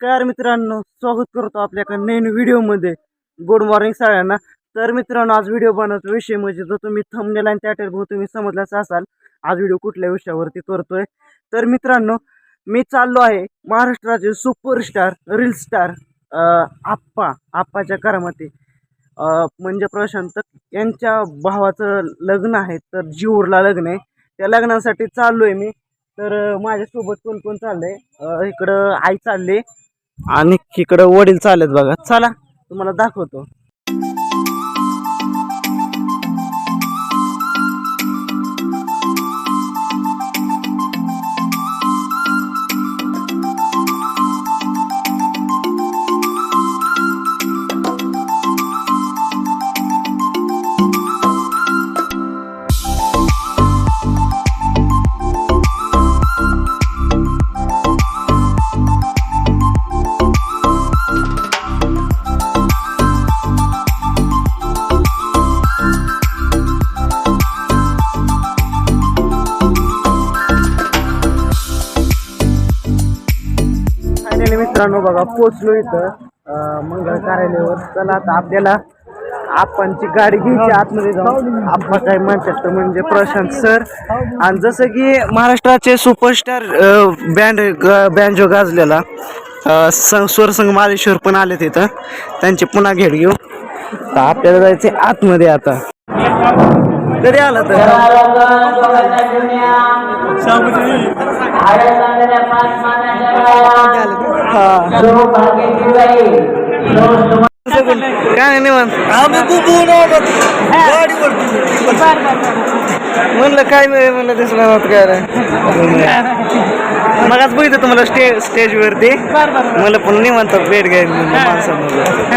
नमस्कार मित्रांनो स्वागत करतो आपल्या नवीन व्हिडिओमध्ये. गुड मॉर्निंग सगळ्यांना. तर मित्रांनो आज व्हिडिओ बनवतो विषय म्हणजे जो तुम्ही थंबनेल आणि त्या टाईप तुम्ही समजलाच असाल आज व्हिडिओ कुठल्या विषयावरती करतोय? तर मित्रांनो मी चाललो आहे महाराष्ट्राचे सुपरस्टार रील स्टार आप्पा आप्पाच्या करामती म्हणजे प्रशांत यांच्या भावाचं लग्न आहे तर जीवरला लग्न आहे. त्या लग्नासाठी चाललो आहे मी. तर माझ्यासोबत कोण कोण चाललंय इकडं आई चालली आणि इकडं वडील चालत बघा. चला तुम्हाला दाखवतो. मित्रांनो बघा पोचलो इथं. मंगळ कार्यालयावर. चला आता आपल्याला आप्पांची गाडी घ्यायची आतमध्ये जाऊन. आप्पा काय म्हणतात तर म्हणजे प्रशांत सर. आणि जसं की महाराष्ट्राचे सुपरस्टार बँड बँजो गाजलेला अं, सं स्वरसंग मालेश्वर पण आले तिथं त्यांची पुन्हा घेट घेऊ. तर आपल्याला जायचे आतमध्ये आता. कधी आला तर. हा काय नाही निवांत. म्हणलं काय मिळेल म्हणलं दिसलं नव्हतं काय नाही मगाच बघितलं तुम्हाला स्टेज स्टेजवरती मला पण निवांत भेट घ्यायला म्हणलं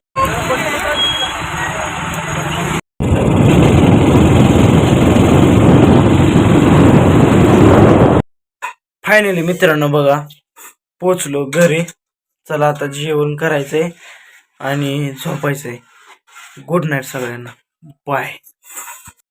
फायनली मित्रांनो बघा. पोचलो घरी. चला आता जेवण करायचंय आणि झोपायचंय. गुड नाईट सगळ्यांना. बाय